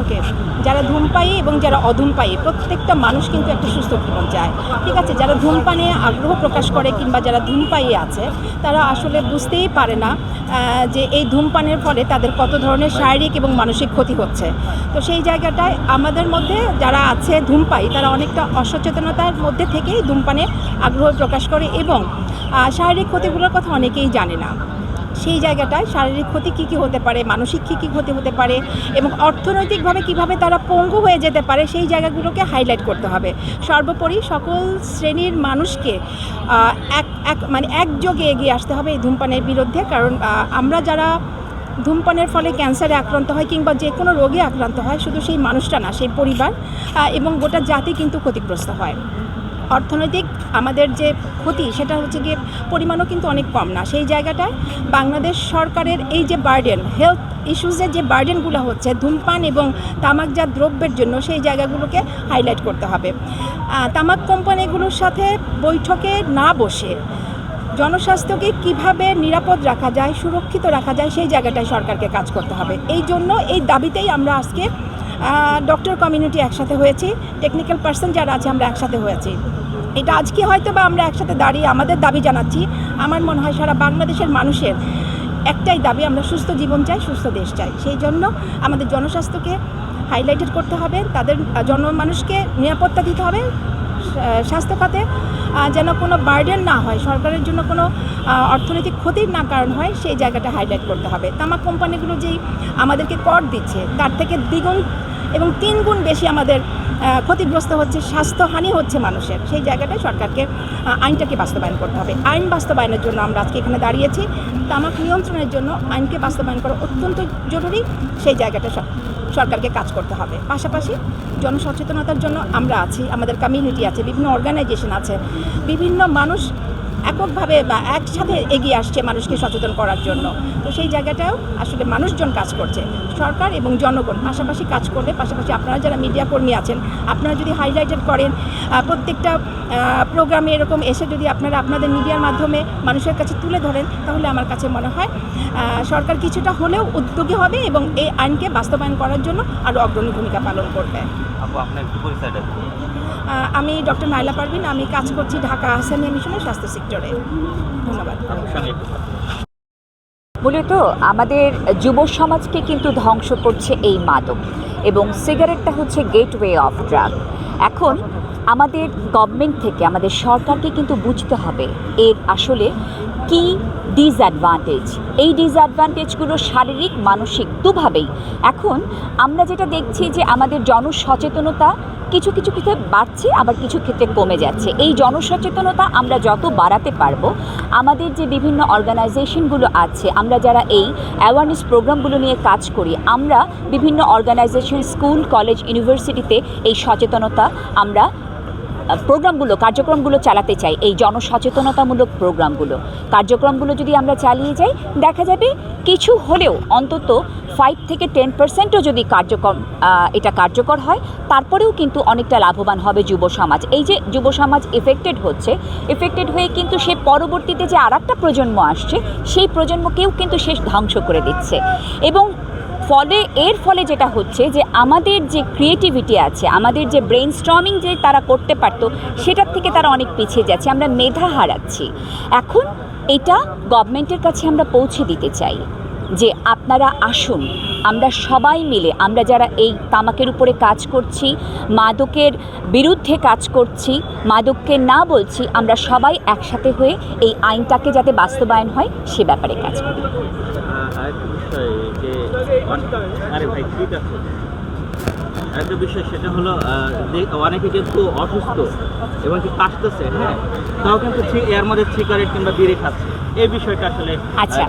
ওকে, যারা ধূমপায়ী এবং যারা অধূমপায়ী, প্রত্যেকটা মানুষ কিন্তু একটা সুস্থ জীবন চায়। ঠিক আছে, যারা ধূমপানে আগ্রহ প্রকাশ করে কিংবা যারা ধূমপায়ী আছে, তারা আসলে বুঝতেই পারে না যে এই ধূমপানের ফলে তাদের কত ধরনের শারীরিক এবং মানসিক ক্ষতি হচ্ছে। তো সেই জায়গাটায় আমাদের মধ্যে যারা আছে ধূমপায়ী, তারা অনেকটা অসচেতনতার মধ্যে থেকেই ধূমপানে আগ্রহ প্রকাশ করে এবং শারীরিক ক্ষতিগুলোর কথা অনেকেই জানে না। সেই জায়গাটায় শারীরিক ক্ষতি কী কী হতে পারে, মানসিক কী কী ক্ষতি হতে পারে এবং অর্থনৈতিকভাবে কীভাবে তারা পঙ্গু হয়ে যেতে পারে সেই জায়গাগুলোকে হাইলাইট করতে হবে। সর্বোপরি সকল শ্রেণির মানুষকে এক এক মানে একযোগে এগিয়ে আসতে হবে এই ধূমপানের বিরুদ্ধে। কারণ আমরা যারা ধূমপানের ফলে ক্যান্সারে আক্রান্ত হয় কিংবা যে কোনো রোগে আক্রান্ত হয়, শুধু সেই মানুষটা না, সেই পরিবার এবং গোটা জাতি কিন্তু ক্ষতিগ্রস্ত হয়। অর্থনৈতিক আমাদের যে ক্ষতি, সেটা হচ্ছে গিয়ে পরিমাণও কিন্তু অনেক কম না। সেই জায়গাটায় বাংলাদেশ সরকারের এই যে বার্ডেন হেলথ ইস্যুজের যে বার্ডেনগুলো হচ্ছে, ধূমপান এবং তামাকজাত দ্রব্যের জন্য সেই জায়গাগুলোকে হাইলাইট করতে হবে। তামাক কোম্পানিগুলোর সাথে বৈঠকে না বসে জনস্বাস্থ্যকে কীভাবে নিরাপদ রাখা যায়, সুরক্ষিত রাখা যায়, সেই জায়গাটায় সরকারকে কাজ করতে হবে। এই জন্য এই দাবিতেই আমরা আজকে ডক্টর কমিউনিটি একসাথে হয়েছি টেকনিক্যাল পার্সন যারা আছে আমরা একসাথে হয়েছি। এটা আজকে হয়তো বা আমরা একসাথে দাঁড়িয়ে আমাদের দাবি জানাচ্ছি। আমার মনে হয় সারা বাংলাদেশের মানুষের একটাই দাবি, আমরা সুস্থ জীবন চাই, সুস্থ দেশ চাই। সেই জন্য আমাদের জনস্বাস্থ্যকে হাইলাইটেড করতে হবে, তাদের জনমানুষকে নিরাপত্তা দিতে হবে স্বাস্থ্য খাতে যেন কোনো বার্ডেন না হয়, সরকারের জন্য কোনো অর্থনৈতিক ক্ষতির না কারণ হয়, সেই জায়গাটা হাইলাইট করতে হবে। তামাক কোম্পানিগুলো যেই আমাদেরকে কর দিচ্ছে, তার থেকে দ্বিগুণ এবং তিন গুণ বেশি আমাদের ক্ষতিগ্রস্ত হচ্ছে, স্বাস্থ্যহানি হচ্ছে মানুষের। সেই জায়গাটায় সরকারকে আইনটাকে বাস্তবায়ন করতে হবে। আইন বাস্তবায়নের জন্য আমরা আজকে এখানে দাঁড়িয়েছি। তামাক নিয়ন্ত্রণের জন্য আইনকে বাস্তবায়ন করা অত্যন্ত জরুরি। সেই জায়গাটা সর- সরকারকে কাজ করতে হবে। পাশাপাশি জনসচেতনতার জন্য আমরা আছি, আমাদের কমিউনিটি আছে, বিভিন্ন অর্গানাইজেশন আছে। বিভিন্ন মানুষ এককভাবে বা একসাথে এগিয়ে আসছে মানুষকে সচেতন করার জন্য। তো সেই জায়গাটাও আসলে মানুষজন কাজ করছে। সরকার এবং জনগণ পাশাপাশি কাজ করলে পাশাপাশি আপনারা যারা মিডিয়া কর্মী আছেন আপনারা যদি হাইলাইটেড করেন প্রত্যেকটা প্রোগ্রামে এরকম এসে যদি আপনারা আপনাদের মিডিয়ার মাধ্যমে মানুষের কাছে তুলে ধরেন তাহলে আমার কাছে মনে হয় সরকার কিছুটা হলেও উদ্যোগী হবে এবং এই আইনকে বাস্তবায়ন করার জন্য আরও অগ্রণী ভূমিকা পালন করবে। আমি ডক্টর নাইলা পারভিন আমি কাজ করছি ঢাকা আহসানিয়া মিশনের স্বাস্থ্য সেক্টরে। ধন্যবাদ। মূলত আমাদের যুব সমাজকে কিন্তু ধ্বংস করছে এই মাদক এবং সিগারেটটা হচ্ছে গেটওয়ে অফ ড্রাগ। এখন আমাদের গভর্নমেন্ট থেকে, আমাদের সরকারকে কিন্তু বুঝতে হবে এর আসলে কি ডিসঅ্যাডভান্টেজ এই ডিসঅ্যাডভান্টেজগুলো শারীরিক, মানসিক দুভাবেই। এখন আমরা যেটা দেখছি যে আমাদের জনসচেতনতা কিছু কিছু ক্ষেত্রে বাড়ছে, আবার কিছু ক্ষেত্রে কমে যাচ্ছে। এই জনসচেতনতা আমরা যত বাড়াতে পারব, আমাদের যে বিভিন্ন অর্গানাইজেশনগুলো আছে, আমরা যারা এই অ্যাওয়ারনেস প্রোগ্রামগুলো নিয়ে কাজ করি, আমরা বিভিন্ন অর্গানাইজেশন, স্কুল, কলেজ, ইউনিভার্সিটিতে এই সচেতনতা আমরা প্রোগ্রামগুলো, কার্যক্রমগুলো চালাতে চাই, এই জনসচেতনতামূলক প্রোগ্রামগুলো। কার্যক্রমগুলো যদি আমরা চালিয়ে যাই, দেখা যাবে কিছু হলেও অন্তত ফাইভ থেকে টেন পার্সেন্টও যদি কার্যক্রম এটা কার্যকর হয়, তারপরেও কিন্তু অনেকটা লাভবান হবে যুব সমাজ। এই যে যুব সমাজ এফেক্টেড হচ্ছে এফেক্টেড হয়ে কিন্তু সে পরবর্তীতে যে আর প্রজন্ম আসছে, সেই প্রজন্মকেও কিন্তু শেষ ধ্বংস করে দিচ্ছে। এবং ফলে, এর ফলে যেটা হচ্ছে যে আমাদের যে ক্রিয়েটিভিটি আছে, আমাদের যে ব্রেন স্ট্রমিং যে তারা করতে পারত, সেটার থেকে তারা অনেক পিছিয়ে যাচ্ছে, আমরা মেধা হারাচ্ছি। এখন এটা গভর্নমেন্টের কাছে আমরা পৌঁছে দিতে চাই যে আপনারা আসুন আমরা সবাই মিলে আমরা যারা এই তামাকের উপরে কাজ করছি মাদকের বিরুদ্ধে কাজ করছি মাদককে না বলছি আমরা সবাই একসাথে হয়ে এই আইনটাকে যাতে বাস্তবায়ন হয় সে ব্যাপারে কাজ করি। আহ, বিষয় আরে ভাই ঠিক আছে আরেকটা বিষয় সেটা হলো অনেকে কিন্তু অসুস্থ এবং কি কাশতেছে হ্যাঁ? তাও কিন্তু এর মধ্যে সিগারেট কিংবা বিড়ি খাচ্ছে। এই বিষয়টা আসলে আচ্ছা।